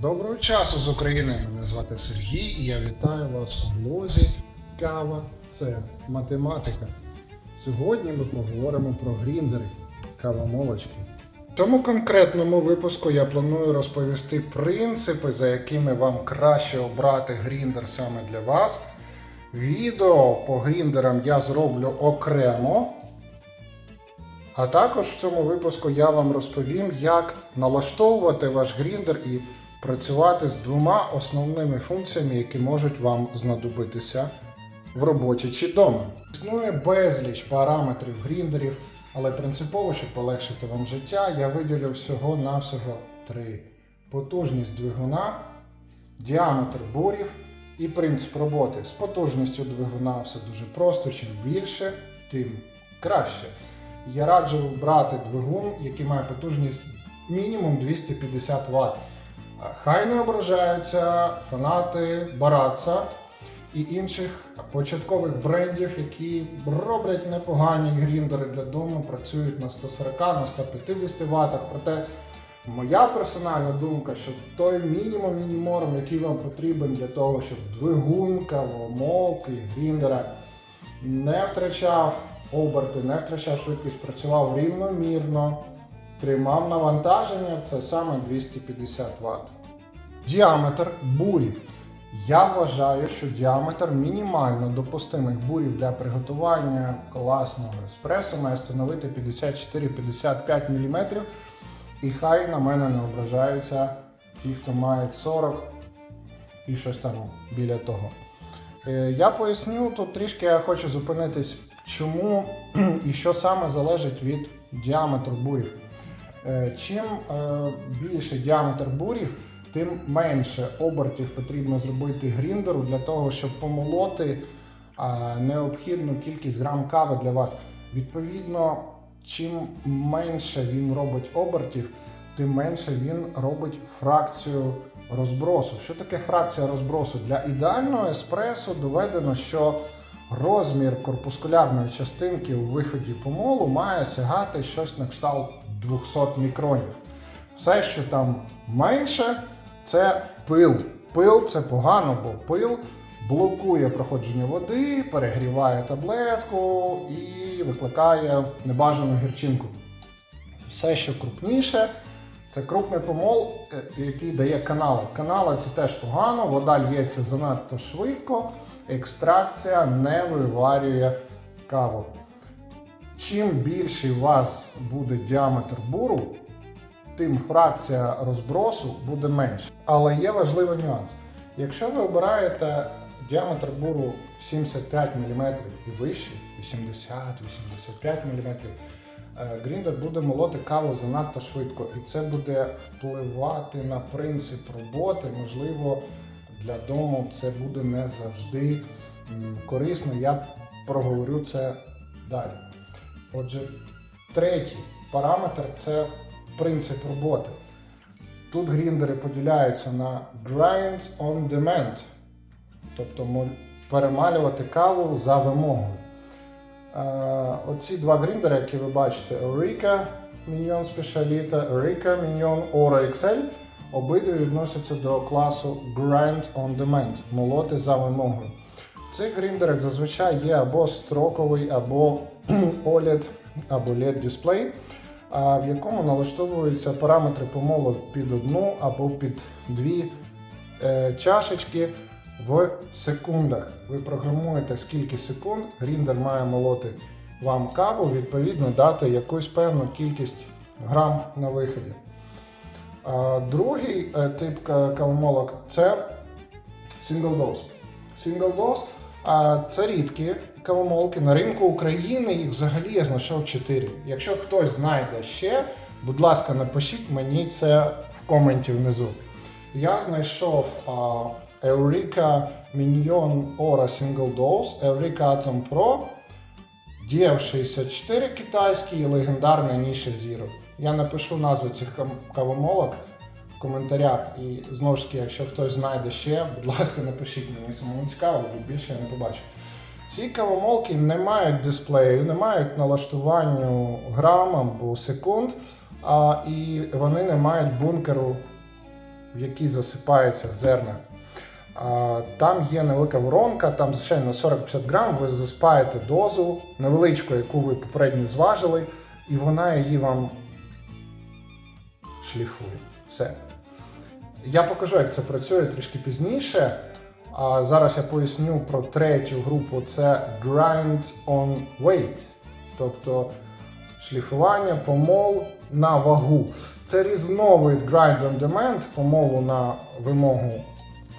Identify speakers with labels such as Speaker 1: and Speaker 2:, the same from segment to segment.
Speaker 1: Доброго часу з України! Мене звати Сергій і я вітаю вас у блозі Кава це математика. Сьогодні ми поговоримо про гріндери кавомолочки. В цьому конкретному випуску я планую розповісти принципи, за якими вам краще обрати гріндер саме для вас. Відео по гріндерам я зроблю окремо. А також в цьому випуску я вам розповім, як налаштовувати ваш гріндер і працювати з двома основними функціями, які можуть вам знадобитися в роботі чи вдома. Існує безліч параметрів гріндерів, але принципово, щоб полегшити вам життя, я виділю всього-навсього три: потужність двигуна, діаметр бурів і принцип роботи. З потужністю двигуна все дуже просто. Чим більше, тим краще. Я раджу брати двигун, який має потужність мінімум 250 Вт. Хай не ображаються фанати Бараца і інших початкових брендів, які роблять непогані гріндери для дому, працюють на 140, на 150 Вт. Проте моя персональна думка, що той мінімум мініморм, який вам потрібен для того, щоб двигунка, двигун, кавомолки, гріндера не втрачав оберти, не втрачав швидкість, працював рівномірно, тримав навантаження, це саме 250 Вт. Діаметр бурів. Я вважаю, що діаметр мінімально допустимих бурів для приготування класного еспресо має становити 54-55 мм. І хай на мене не ображаються ті, хто мають 40 і щось там біля того. Е, Я поясню тут трішки, я хочу зупинитись, чому і що саме залежить від діаметру бурів. Е, Чим е, більше діаметр бурів, тим менше обертів потрібно зробити гріндеру для того, щоб помолоти необхідну кількість грам кави для вас. Відповідно, чим менше він робить обертів, тим менше він робить фракцію розбросу. Що таке фракція розбросу? Для ідеального еспресо доведено, що розмір корпускулярної частинки у виході помолу має сягати щось на кшталт 200 мікронів. Все, що там менше, це пил. Пил це погано, бо пил блокує проходження води, перегріває таблетку і викликає небажану гірчинку. Все, що крупніше, це крупний помол, е, який дає канали. Канали це теж погано, вода лється занадто швидко, екстракція не виварює каву. Чим більший у вас буде діаметр буру, тим фракція розбросу буде менша. Але є важливий нюанс. Якщо ви обираєте діаметр буру 75 мм і вищий, 80-85 мм, гріндер буде молоти каву занадто швидко, і це буде впливати на принцип роботи. Можливо, для дому це буде не завжди корисно. Я проговорю це далі. Отже, третій параметр це принцип роботи. Тут гріндери поділяються на grind on demand, тобто перемалювати каву за вимогою. Е, Оці два гріндери, які ви бачите, Eureka Minion Specialita, Eureka Minion Oro XL, обидві відносяться до класу Grind on Demand, молоти за вимогою. В цих гріндерах зазвичай є або строковий, або OLED, або LED дисплей, в якому налаштовуються параметри помолу під одну або під дві е, чашечки в секундах. Ви програмуєте скільки секунд, гріндер має молоти вам каву, відповідно дати якусь певну кількість грам на виході. Другий е, тип кавомолок це Single Dose. Single Dose це рідкі кавомолки. На ринку України їх взагалі я знайшов 4. Якщо хтось знайде ще, будь ласка, напишіть мені це в коменті внизу. Я знайшов а, Eureka Minion Aura Single Dose, Eureka Atom Pro, DF64 китайський і легендарний Nisha Zero. Я напишу назви цих кавомолок в коментарях. І знову ж таки, якщо хтось знайде ще, будь ласка, напишіть мені самому цікаво, бо більше я не побачу. Ці кавомолки не мають дисплею, не мають налаштуванню грам або секунд, а, і вони не мають бункеру в якій засипаються зерна. А, Там є невелика воронка, там звичайно 40-50 грам, ви засипаєте дозу невеличку, яку ви попередньо зважили, і вона її вам шліфує. Все. Я покажу, як це працює трішки пізніше. А зараз я поясню про третю групу: це grind on weight, тобто шліфування помол на вагу. Це різновид grind on demand, помолу на вимогу,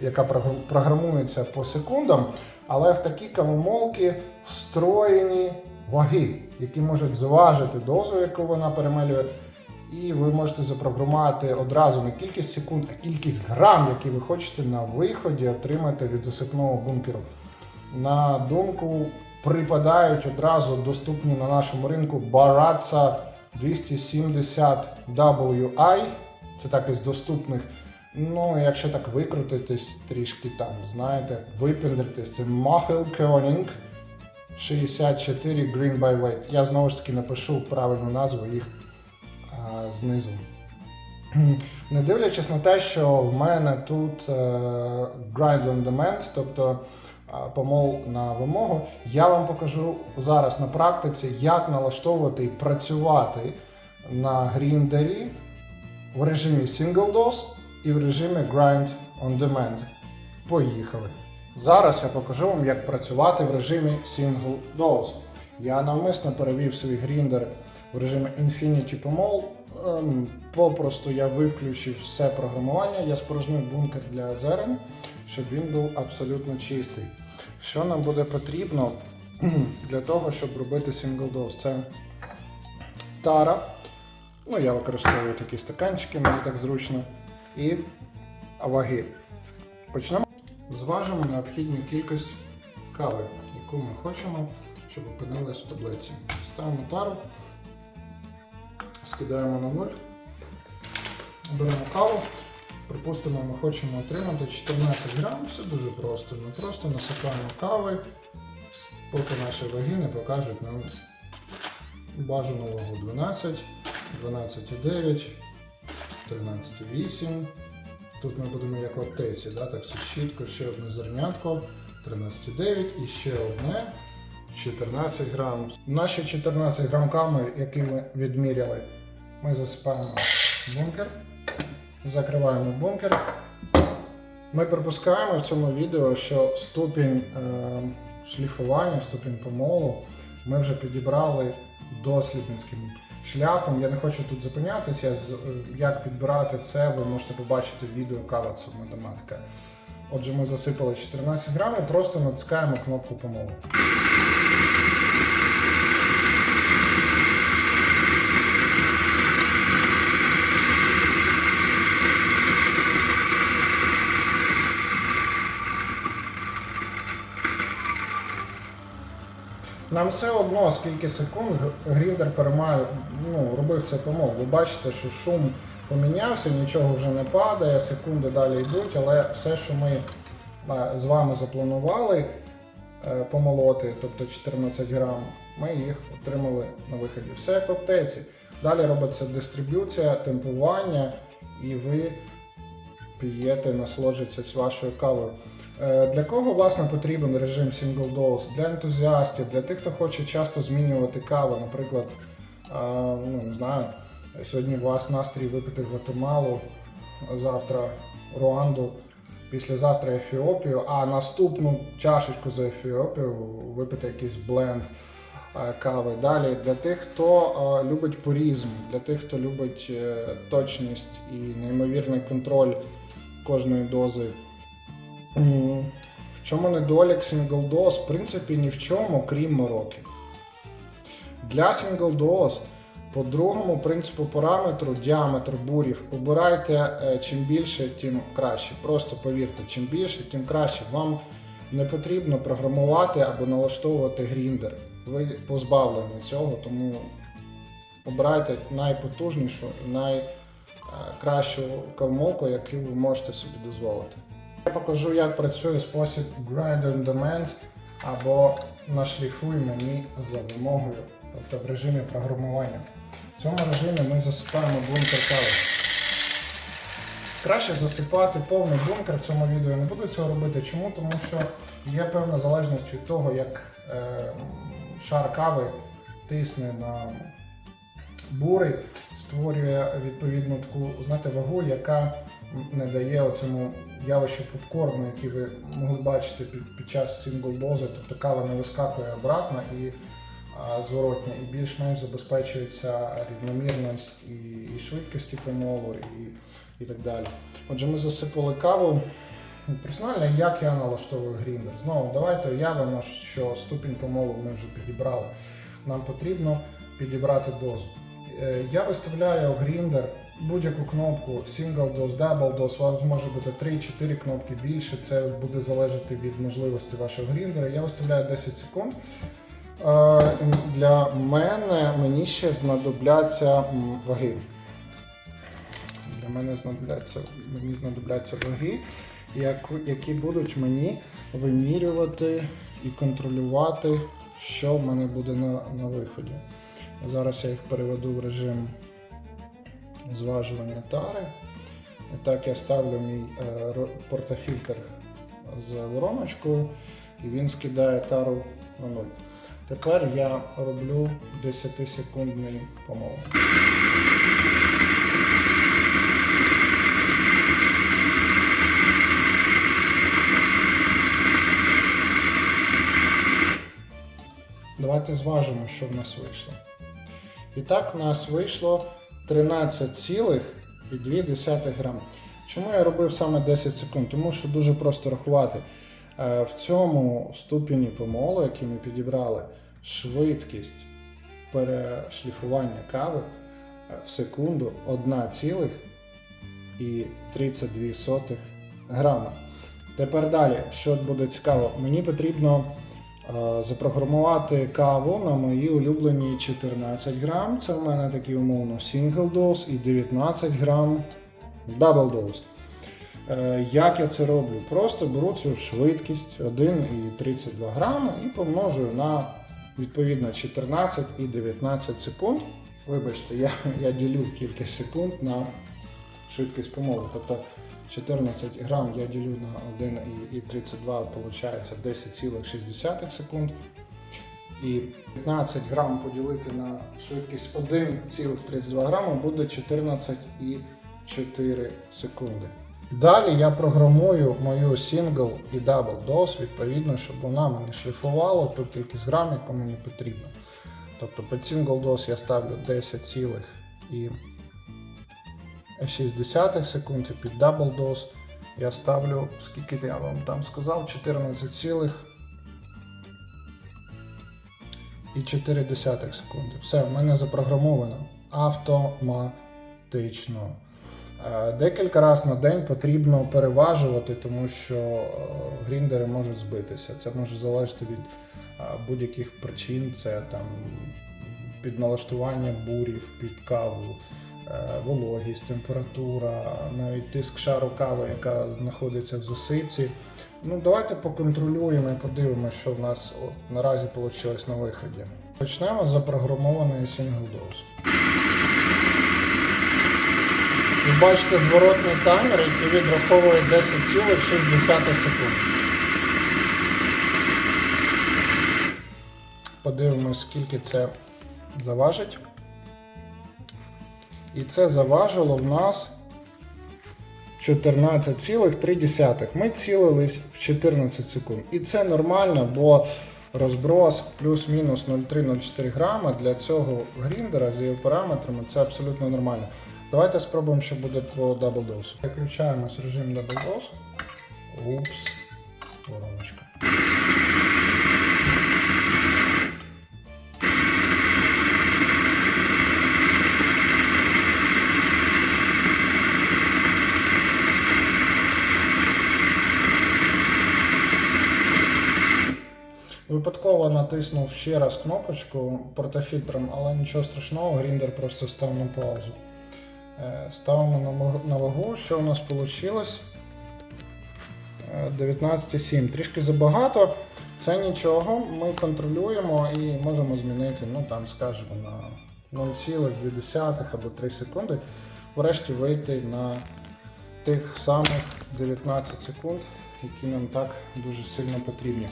Speaker 1: яка програмується по секундам, але в такі кавомолки встроєні ваги, які можуть зважити дозу, яку вона перемелює. І ви можете запрограмувати одразу не кількість секунд, а кількість грам, які ви хочете на виході отримати від засипного бункеру. На думку припадають одразу доступні на нашому ринку Baratza 270 WI. Це так із доступних. Ну, якщо так викрутитись трішки там, знаєте, випендритись, це Machel Koenig 64 Green by Weight. Я знову ж таки напишу правильну назву їх знизу. Не дивлячись на те, що в мене тут е, grind on demand, тобто е, помол на вимогу, я вам покажу зараз на практиці, як налаштовувати і працювати на гріндері в режимі single dose і в режимі grind on demand. Поїхали. Зараз я покажу вам, як працювати в режимі single dose. Я навмисно перевів свій гріндер в режимі Infinity Pomol. Ем, Попросту я виключив все програмування, я спорожнив бункер для зерен, щоб він був абсолютно чистий. Що нам буде потрібно для того, щоб робити dose? Це тара. Ну, я використовую такі стаканчики, мені так зручно. І ваги. Почнемо. Зважимо необхідну кількість кави, яку ми хочемо, щоб опинилась в таблиці. Ставимо тару, скидаємо на нуль, беремо каву. Припустимо, ми хочемо отримати 14 грам. Все дуже просто. Ми просто насипаємо кави, поки наші ваги не покажуть нам бажану вагу 12, 12,9, 13,8. Тут ми будемо як в аптеці, да? так все чітко, ще одне зернятко, 13,9 і ще одне 14 грам. Наші 14 грам ками, які ми відміряли, ми засипаємо бункер, закриваємо бункер. Ми припускаємо в цьому відео, що ступінь е, шліфування, ступінь помолу ми вже підібрали дослідницьким шляхом. Я не хочу тут зупинятися. Як підбирати це, ви можете побачити в відео кава це. Отже, ми засипали 14 грамів, просто натискаємо кнопку помолу. Нам все одно, скільки секунд гріндер перемає, ну, робив це помол. Ви бачите, що шум помінявся, нічого вже не падає, секунди далі йдуть, але все, що ми з вами запланували е, помолоти, тобто 14 грам, ми їх отримали на виході. Все як в аптеці. Далі робиться дистриб'юція, темпування, і ви п'єте, насолоджуєтесь вашою кавою. Е, Для кого власне потрібен режим single dose? Для ентузіастів, для тих, хто хоче часто змінювати каву. Наприклад, ну не знаю, сьогодні у вас настрій випити Гватемалу, завтра Руанду, післязавтра Ефіопію, а наступну чашечку за Ефіопію випити якийсь бленд е, кави. Далі для тих, хто е, любить пурізм, для тих, хто любить точність і неймовірний контроль кожної дози. В чому недолік Single Dose? В принципі, ні в чому, крім мороки. Для Single Dose по другому принципу параметру діаметр бурів обирайте е, чим більше, тим краще. Просто повірте, чим більше, тим краще. Вам не потрібно програмувати або налаштовувати гріндер. Ви позбавлені цього, тому обирайте найпотужнішу і найкращу кавмолку, яку ви можете собі дозволити. Я покажу, як працює спосіб Grind on Demand або нашліфуй мені за вимогою, тобто в режимі програмування. В цьому режимі ми засипаємо бункер кави. Краще засипати повний бункер в цьому відео. Я не буду цього робити. Чому? Тому що є певна залежність від того, як е, шар кави тисне на бурий, створює відповідну таку знаєте, вагу, яка не дає цьому явищу попкорну, який ви могли бачити під, під час сингл-дози, тобто кава не вискакує обратно і а, зворотня, і більш-менш забезпечується рівномірність і, і швидкості помолу, і, і так далі. Отже, ми засипали каву. Персонально, як я налаштовую гріндер? Знову давайте уявимо, що ступінь помолу ми вже підібрали. Нам потрібно підібрати дозу. Е, Я виставляю гріндер будь-яку кнопку single dose, double dose, у вас може бути 3-4 кнопки більше, це буде залежати від можливості вашого гріндера. Я виставляю 10 секунд. Е, Для мене мені ще знадобляться ваги. Для мене знадобляться, мені знадобляться ваги, які будуть мені вимірювати і контролювати, що в мене буде на, на виході. Зараз я їх переведу в режим зважування тари. І так я ставлю мій е, ро- з вороночкою, і він скидає тару на нуль. Тепер я роблю 10-секундний помол. Давайте зважимо, що в нас вийшло. І так, в нас вийшло 13,2 грам. Чому я робив саме 10 секунд? Тому що дуже просто рахувати. Е, В цьому ступені помолу, який ми підібрали, швидкість перешліфування кави е, в секунду 1,32 грама. Тепер далі, що буде цікаво, мені потрібно запрограмувати каву на мої улюблені 14 грам. Це в мене такий умовно single dose і 19 грам double dose. Е, Як я це роблю? Просто беру цю швидкість 1,32 грами і помножую на відповідно 14 і 19 секунд. Вибачте, я, я ділю кількість секунд на швидкість помолу. Тобто 14 грам я ділю на 1,32, виходить 10,6 секунд. І 15 грам поділити на швидкість 1,32 грама буде 14,4 секунди. Далі я програмую мою single і double dose, відповідно, щоб вона мені шліфувала ту кількість грам, яку мені потрібно. Тобто під single dose я ставлю 10,6 секунд, і під double dose я ставлю, скільки я вам там сказав, 14, і 4 секунди. Все, в мене запрограмовано автоматично. Е, Декілька разів на день потрібно переважувати, тому що е, гріндери можуть збитися. Це може залежати від е, будь-яких причин. Це там підналаштування бурів під каву, вологість, температура, навіть тиск шару кави, яка знаходиться в засипці. Ну, давайте поконтролюємо і подивимося, що в нас от, наразі вийшло на виході. Почнемо з запрограмованої single dose. Ви бачите зворотний таймер, який відраховує 10,6 секунд. Подивимось, скільки це заважить. І це заважило в нас 14,3. Ми цілились в 14 секунд. І це нормально, бо розброс плюс-мінус 0,3-0,4 грама для цього гріндера з його параметрами це абсолютно нормально. Давайте спробуємо, що буде по даблдосу. Переключаємось в режим даблдос. Упс. Вороночка. Випадково натиснув ще раз кнопочку портофільтром, але нічого страшного, гріндер просто став на паузу. Е, Ставимо на вагу- що у нас вийшло? 19,7. Трішки забагато. Це нічого, ми контролюємо і можемо змінити, ну там скажімо, на 0,2 або 3 секунди. Врешті вийти на тих самих 19 секунд, які нам так дуже сильно потрібні.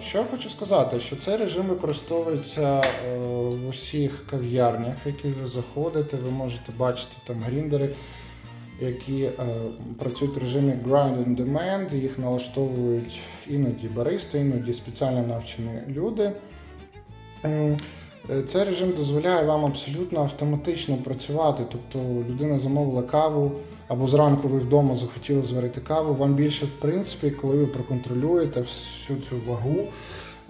Speaker 1: Що я хочу сказати, що цей режим використовується е, в усіх кав'ярнях, в які ви заходите. Ви можете бачити там гріндери, які е, працюють в режимі Grind on Demand. Їх налаштовують іноді баристи, іноді спеціально навчені люди. Е, Цей режим дозволяє вам абсолютно автоматично працювати. Тобто людина замовила каву, або зранку ви вдома захотіли зварити каву. Вам більше, в принципі, коли ви проконтролюєте всю цю вагу,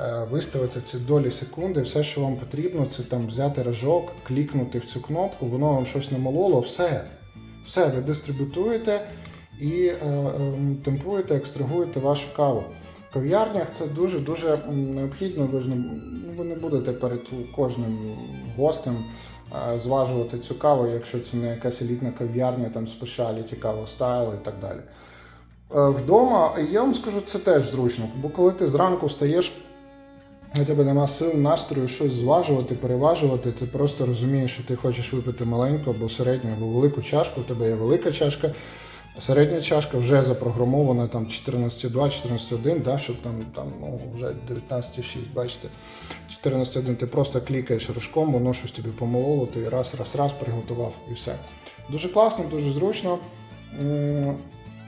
Speaker 1: е, виставити ці долі секунди, все, що вам потрібно, це там взяти рожок, клікнути в цю кнопку, воно вам щось намололо, все. Все, ви дистрибутуєте і е, е, темпуєте, екстрагуєте вашу каву. Кав'ярнях це дуже-дуже необхідно. Ви ж не, ви не будете перед кожним гостем зважувати цю каву, якщо це не якась елітна кав'ярня, там спешаліті, кава стайл і так далі. Е, Вдома, я вам скажу, це теж зручно, бо коли ти зранку встаєш, у тебе нема сил, настрою щось зважувати, переважувати, ти просто розумієш, що ти хочеш випити маленьку або середню, або велику чашку, у тебе є велика чашка, середня чашка вже запрограмована там 14.2, 14.1, да, щоб там, там ну, вже 19.6, бачите. 14.1 ти просто клікаєш рожком, воно щось тобі помололо, ти раз, раз, раз приготував і все. Дуже класно, дуже зручно.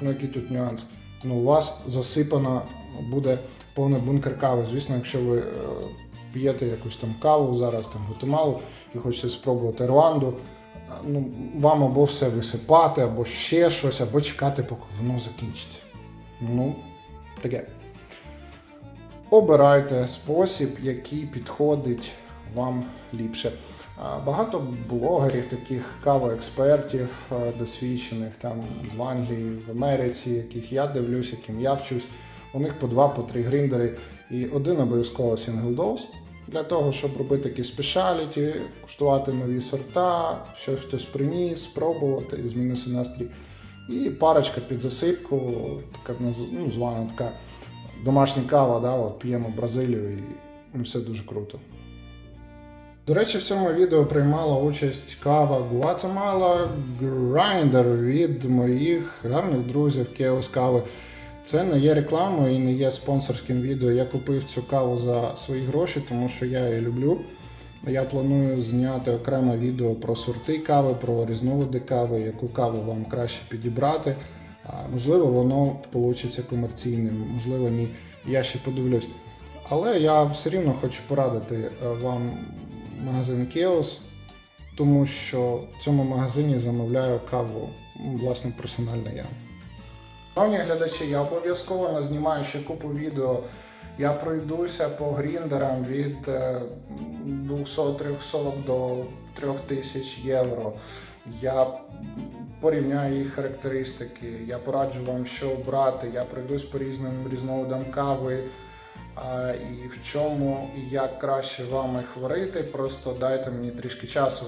Speaker 1: Ну, який тут нюанс? Ну, у вас засипана буде повний бункер кави. Звісно, якщо ви е, п'єте якусь там каву зараз, там гутемалу і хочете спробувати Руанду, ну, вам або все висипати, або ще щось, або чекати, поки воно закінчиться. Ну, таке. Обирайте спосіб, який підходить вам ліпше. Багато блогерів, таких кавоекспертів досвідчених там в Англії, в Америці, яких я дивлюсь, яким я вчусь. У них по два, по три гриндери і один обов'язково dose для того, щоб робити якісь спешаліті, куштувати нові сорта, щось хтось приніс, спробувати і змінився настрій. І парочка під засипку, така ну, звана така домашня кава, да, от п'ємо Бразилію і ну, все дуже круто. До речі, в цьому відео приймала участь кава Guatemala Grinder від моїх гарних друзів Chaos Кави. Це не є рекламою і не є спонсорським відео. Я купив цю каву за свої гроші, тому що я її люблю. Я планую зняти окреме відео про сорти кави, про різновиди кави, яку каву вам краще підібрати. Можливо, воно вийде комерційним, можливо, ні. Я ще подивлюсь. Але я все рівно хочу порадити е, вам магазин Chaos, тому що в цьому магазині замовляю каву власне персонально я. Шановні глядачі, я обов'язково назнімаю ще купу відео. Я пройдуся по гріндерам від е, 200-300 до 3000 євро. Я порівняю їх характеристики, я пораджу вам, що обрати. Я пройдусь по різним різновидам кави. А, і в чому і як краще вам їх варити, просто дайте мені трішки часу.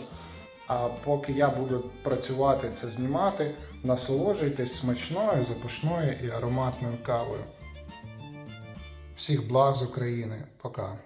Speaker 1: А поки я буду працювати це знімати, насолоджуйтесь смачною, запашною і ароматною кавою. Всіх благ з України. Пока.